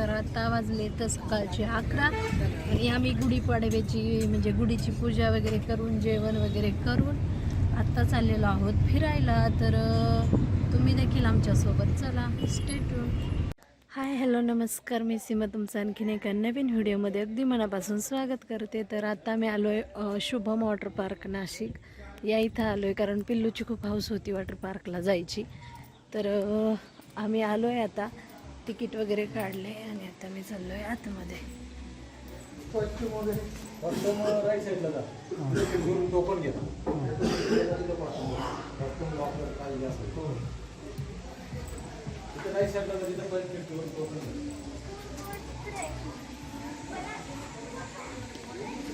तर आता वाजले तर सकाळचे अकरा. आणि आम्ही गुढीपाडव्याची म्हणजे गुढीची पूजा वगैरे करून जेवण वगैरे करून आत्ता चाललेलो आहोत फिरायला. तर तुम्ही देखील आमच्यासोबत चला. स्टेटून हाय हॅलो नमस्कार. मी सीमा तुमचं आणखीन एका नवीन व्हिडिओमध्ये अगदी मनापासून स्वागत करते. तर आता मी आलो आहे शुभम वॉटर पार्क नाशिक. या इथं आलो आहे कारण पिल्लूची खूप हाऊस होती वॉटर पार्कला जायची. तर आम्ही आलो आहे आता. तिकीट वगैरे काढले आणि आता मी चाललो आहे आतमध्ये.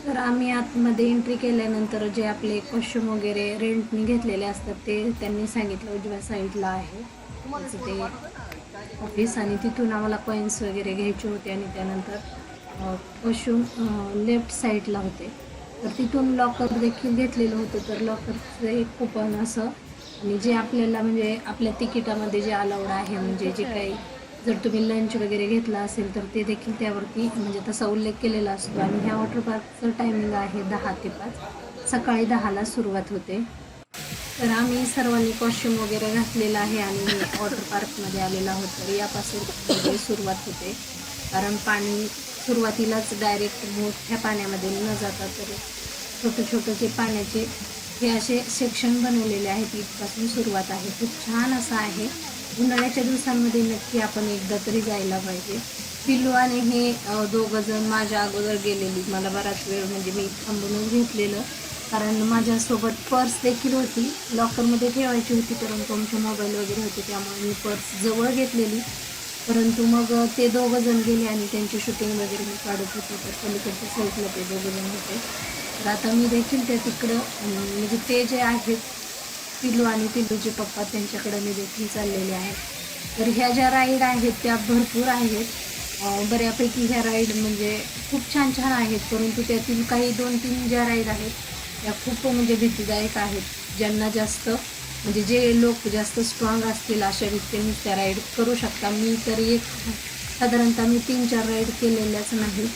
तर आम्ही आतमध्ये एंट्री केल्यानंतर जे आपले कॉस्ट्युम वगैरे रेंटने घेतलेले असतात ते त्यांनी सांगितलं उजव्या साईडला आहे. ते ऑफिस आणि तिथून आम्हाला कॉईन्स वगैरे घ्यायचे होते आणि त्यानंतर वॉशरूम लेफ्ट साईडला होते. तर तिथून लॉकर देखील घेतलेलं होतं. तर लॉकरचं एक कुपन असं. आणि जे आपल्याला म्हणजे आपल्या तिकिटामध्ये जे अलाउड आहे म्हणजे जे काही जर तुम्ही लंच वगैरे घेतला असेल तर ते देखील त्यावरती म्हणजे तसा उल्लेख केलेला असतो. आणि ह्या वॉटर पार्कचं टायमिंग आहे दहा ते पाच. सकाळी दहाला सुरुवात होते. तर आम्ही सर्वांनी कॉस्ट्युम वगैरे घातलेला आहे आणि वॉटर पार्कमध्ये आलेला आहोत. तर यापासून सुरुवात होते. कारण पाणी सुरुवातीलाच डायरेक्ट मोठ्या पाण्यामध्ये न जाता तर छोटं छोटं जे पाण्याचे हे असे सेक्शन बनवलेले आहेत इथपासून सुरुवात आहे. खूप छान असं आहे. उन्हाळ्याच्या दिवसांमध्ये नक्की आपण एकदा तरी जायला पाहिजे. पिल्लू आणि हे दोघंजण दोघं जण माझ्या अगोदर गेलेली. मला बराच वेळ म्हणजे मी थांबूनच घेतलेलं. कारण माझ्यासोबत पर्स देखील होती. लॉकरमध्ये ठेवायची होती परंतु आमचे मोबाईल वगैरे होते त्यामुळे मी पर्स जवळ घेतलेली. परंतु मग ते दोघं जण गेले आणि त्यांची शूटिंग वगैरे मी काढत होते. तर पलीकडच्या साईडला ते दोघं जण होते. तर आता मी देखील त्या तिकडं म्हणजे ते जे आहेत पिल्लू आणि पिल्लूचे पप्पा त्यांच्याकडे मी देखील चाललेले आहेत तर ह्या ज्या राईड आहेत त्या भरपूर आहेत. बऱ्यापैकी ह्या राईड म्हणजे खूप छान छान आहेत. परंतु त्यातील काही दोन तीन ज्या राईड आहेत या खूप म्हणजे भीतीदायक आहेत. ज्यांना जास्त म्हणजे जे लोक जास्त स्ट्रॉंग असतील अशा व्यक्तींनी त्या राईड करू शकता. मी तर एक साधारणतः मी तीन चार राईड केलेल्याच नाही.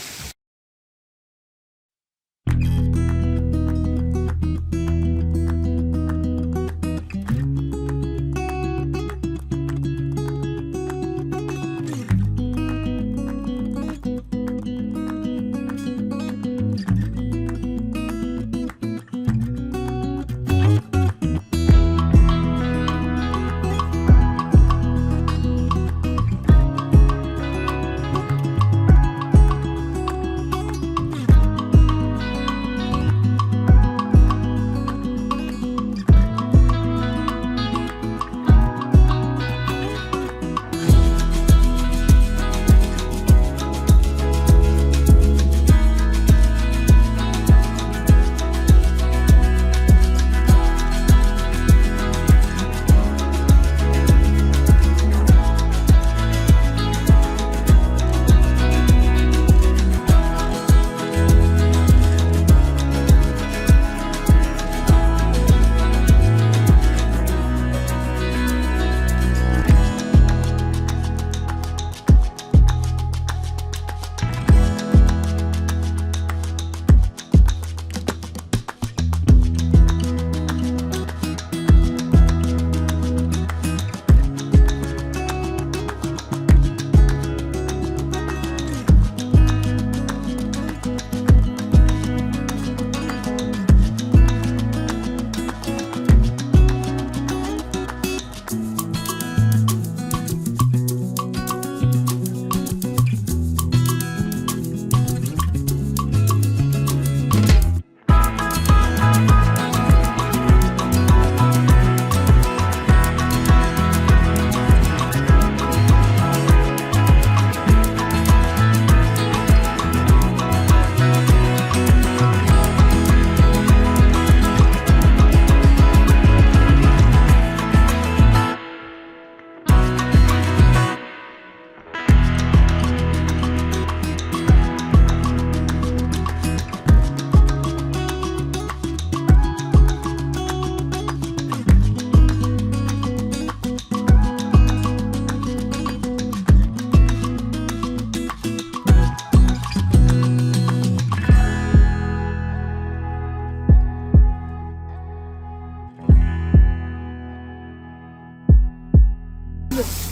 ぞ。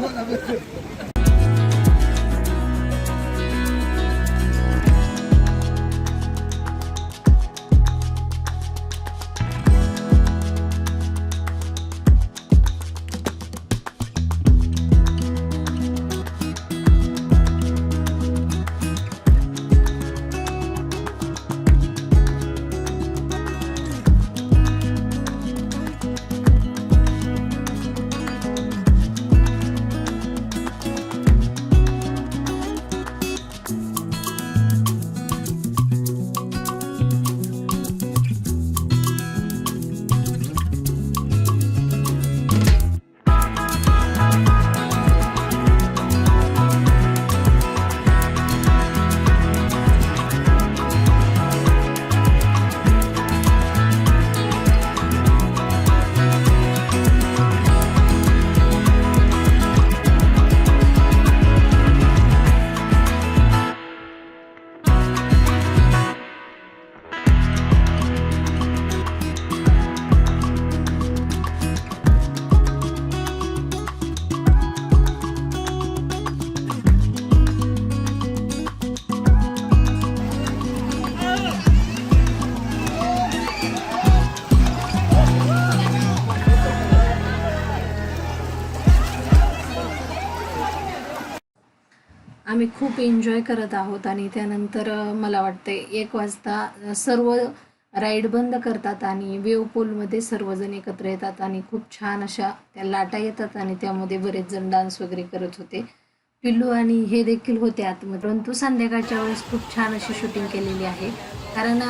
何だよ。आम्ही खूप एन्जॉय करत आहोत आणि त्यानंतर मला वाटते एक वाजता सर्व राईड बंद करतात आणि वेव पूलमध्ये सर्वजण एकत्र येतात आणि खूप छान अशा त्या लाटा येतात आणि त्यामध्ये बरेच जण डान्स वगैरे करत होते. पिल्लू आणि हे देखील होते आतमध्ये. परंतु संध्याकाळच्या वेळेस खूप छान अशी शूटिंग केलेली आहे. कारण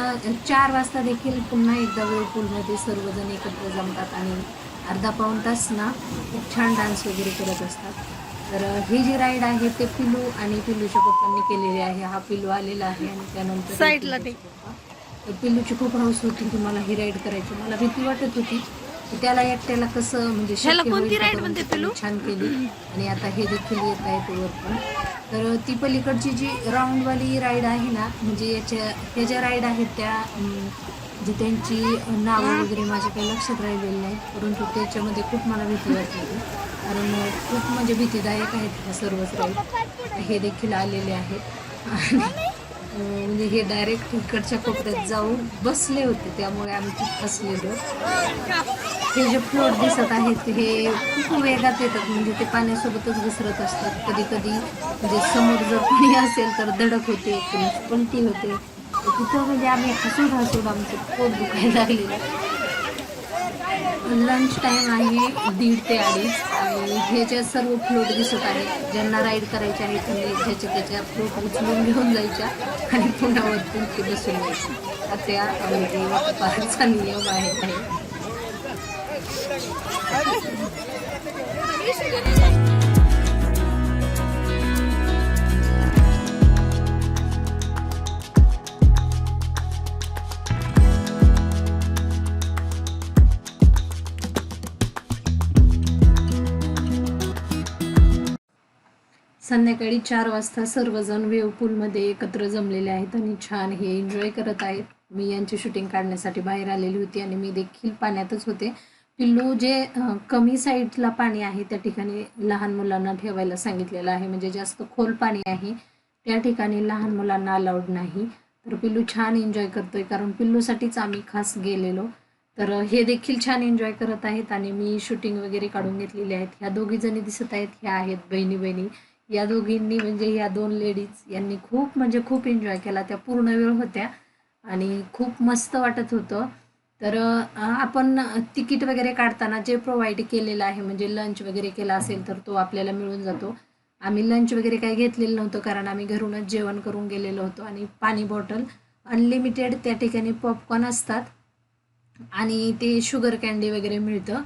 चार वाजता देखील पुन्हा एकदा वेव पूलमध्ये सर्वजण एकत्र जमतात आणि अर्धा पाऊण तास ना खूप छान डान्स वगैरे करत असतात. तर ही जी राईड आहे ते पिलू आणि पिल्लूच्या पप्पांनी केलेली आहे. हा पिलू आलेला आहे आणि त्यानंतर साईडला ते. तर पिल्लूची खूप हौस होती की मला ही राईड करायची. मला भीती वाटत होती की त्याला एकट्याला कसं म्हणजे कोणती म्हणते पिल्लू? छान केली. आणि आता हे देखील येत आहे ते वर पण. तर ती पलीकडची जी राऊंडवाली राईड आहे ना म्हणजे याच्या ह्या ज्या राईड आहेत त्या म्हणजे त्यांची नावं वगैरे माझ्या काही लक्षात राहिलेली नाही परंतु त्याच्यामध्ये खूप मला भीती वाटली होती कारण खूप म्हणजे भीतीदायक आहेत ह्या सर्वच राईड हे देखील आलेले आहेत. आणि म्हणजे हे डायरेक्ट इकडच्या कोपऱ्यात जाऊन बसले होते. त्यामुळे आम्ही खूप हसलेलो हे जे फ्लोट दिसत आहेत हे खूप वेगात येतात. म्हणजे ते पाण्यासोबतच घसरत असतात. कधी कधी म्हणजे समोर जर कोणी असेल तर धडक होते कोणी पलटी होते. तिथं म्हणजे आम्ही हसून हसून आमचं पोट दुखायला लागलेलं लंच टाईम आहे दीड ते अडीच. आणि ह्याच्या सर्व फ्लोट दिसत आहेत ज्यांना राईड करायच्या आहे त्यांनी ह्याच्या त्याच्या फ्लोट उचलून घेऊन जायच्या आणि पुन्हा वरतून ते बसून यायचे. त्या म्हणजे वाटपाचा नियम आहे संध्याकाळी चार वाजता सर्वजण वेव पूलमध्ये एकत्र जमलेले आहेत आणि छान हे एन्जॉय करत आहेत. मी यांची शूटिंग काढण्यासाठी बाहेर आलेली होती आणि मी देखील पाण्यातच होते. पिल्लू जे कमी साईडला पाणी आहे त्या ठिकाणी लहान मुलांना ठेवायला सांगितलेलं आहे. म्हणजे जास्त खोल पाणी आहे त्या ठिकाणी लहान मुलांना अलाउड नाही. तर पिल्लू छान एन्जॉय करतोय. कारण पिल्लूसाठीच आम्ही खास गेलेलो. तर हे देखील छान एन्जॉय करत आहेत आणि मी शूटिंग वगैरे काढून घेतलेली आहेत. ह्या दोघी जणी दिसत आहेत. ह्या आहेत बहिणी बहिणी या दोघींनी म्हणजे या दोन लेडीज यांनी खूप म्हणजे खूप एन्जॉय केला. त्या पूर्ण वेळ होत्या आणि खूप मस्त वाटत होतं. तर आपण तिकीट वगैरे काढताना जे प्रोव्हाइड केलेलं आहे म्हणजे लंच वगैरे केला असेल तर तो आपल्याला मिळून जातो. आम्ही लंच वगैरे काही घेतलेलं नव्हतं कारण आम्ही घरूनच जेवण करून गेलेलो होतो आणि पाणी बॉटल अनलिमिटेड त्या ठिकाणी पॉपकॉर्न असतात आणि ते शुगर कॅन्डी वगैरे मिळतं.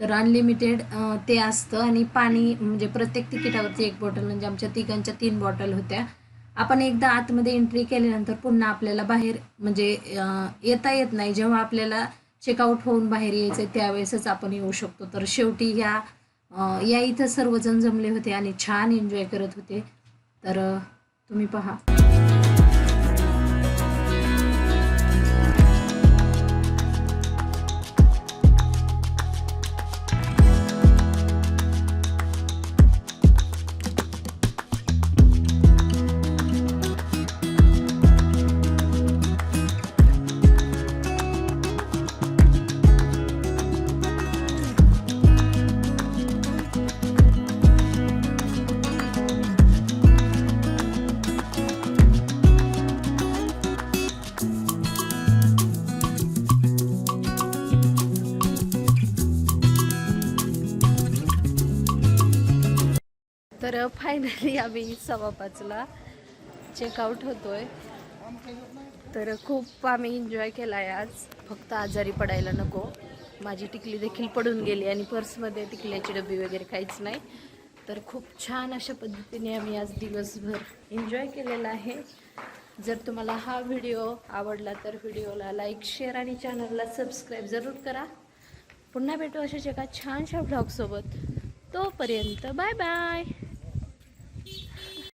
तर अनलिमिटेड ते असतं. आणि पाणी म्हणजे प्रत्येक तिकिटावरती एक बॉटल म्हणजे आमच्या तिघांच्या तीन बॉटल होत्या. आपण एकदा आतमध्ये एंट्री केल्यानंतर पुन्हा आपल्याला बाहेर म्हणजे येता येत नाही. जेव्हा आपल्याला चेकआउट होऊन बाहेर यायचं त्यावेळेसच आपण येऊ शकतो. तर शेवटी ह्या या इथं सर्वजण जमले होते आणि छान एन्जॉय करत होते. तर तुम्ही पहा. तर फायनली आम्ही सव्वा पाचला चेकआउट होतोय. तर खूप आम्ही एन्जॉय केला आहे आज. फक्त आजारी पडायला नको. माझी टिकली देखील पडून गेली आणि पर्समध्ये टिकल्याची डबी वगैरे काहीच नाही. तर खूप छान अशा पद्धतीने आम्ही आज दिवसभर एन्जॉय केलेला आहे. जर तुम्हाला हा व्हिडिओ आवडला तर व्हिडिओला लाईक शेअर आणि चॅनलला सबस्क्राईब जरूर करा. पुन्हा भेटू अशाच एका छानशा ब्लॉगसोबत तोपर्यंत बाय बाय